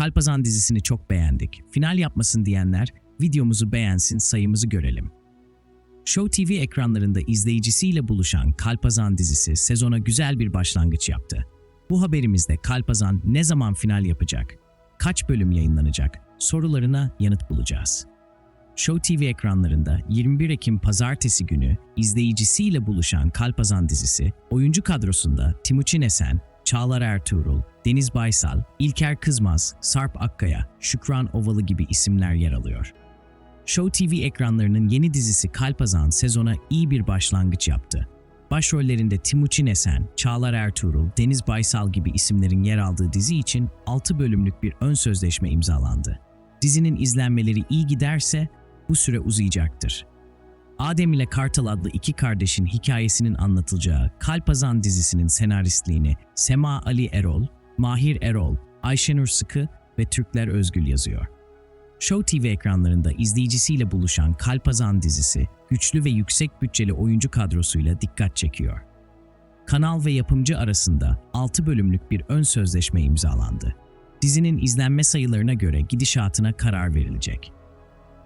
Kalpazan dizisini çok beğendik. Final yapmasın diyenler videomuzu beğensin, sayımızı görelim. Show TV ekranlarında izleyicisiyle buluşan Kalpazan dizisi sezona güzel bir başlangıç yaptı. Bu haberimizde Kalpazan ne zaman final yapacak, kaç bölüm yayınlanacak sorularına yanıt bulacağız. Show TV ekranlarında 21 Ekim pazartesi günü izleyicisiyle buluşan Kalpazan dizisi, oyuncu kadrosunda Timuçin Esen, Çağlar Ertuğrul, Deniz Baysal, İlker Kızmaz, Sarp Akkaya, Şükran Ovalı gibi isimler yer alıyor. Show TV ekranlarının yeni dizisi Kalpazan sezona iyi bir başlangıç yaptı. Başrollerinde Timuçin Esen, Çağlar Ertuğrul, Deniz Baysal gibi isimlerin yer aldığı dizi için 6 bölümlük bir ön sözleşme imzalandı. Dizinin izlenmeleri iyi giderse bu süre uzayacaktır. Adem ile Kartal adlı iki kardeşin hikayesinin anlatılacağı Kalpazan dizisinin senaristliğini Sema Ali Erol, Mahir Erol, Ayşenur Sıkı ve Türkler Özgül yazıyor. Show TV ekranlarında izleyicisiyle buluşan Kalpazan dizisi, güçlü ve yüksek bütçeli oyuncu kadrosuyla dikkat çekiyor. Kanal ve yapımcı arasında 6 bölümlük bir ön sözleşme imzalandı. Dizinin izlenme sayılarına göre gidişatına karar verilecek.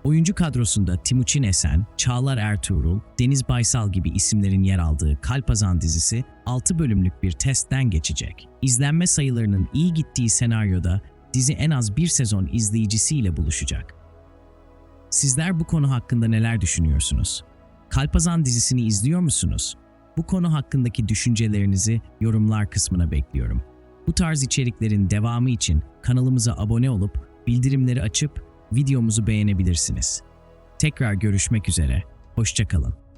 Oyuncu kadrosunda Timuçin Esen, Çağlar Ertuğrul, Deniz Baysal gibi isimlerin yer aldığı Kalpazan dizisi 6 bölümlük bir testten geçecek. İzlenme sayılarının iyi gittiği senaryoda dizi en az bir sezon izleyicisiyle buluşacak. Sizler bu konu hakkında neler düşünüyorsunuz? Kalpazan dizisini izliyor musunuz? Bu konu hakkındaki düşüncelerinizi yorumlar kısmına bekliyorum. Bu tarz içeriklerin devamı için kanalımıza abone olup bildirimleri açıp videomuzu beğenebilirsiniz. Tekrar görüşmek üzere. Hoşçakalın.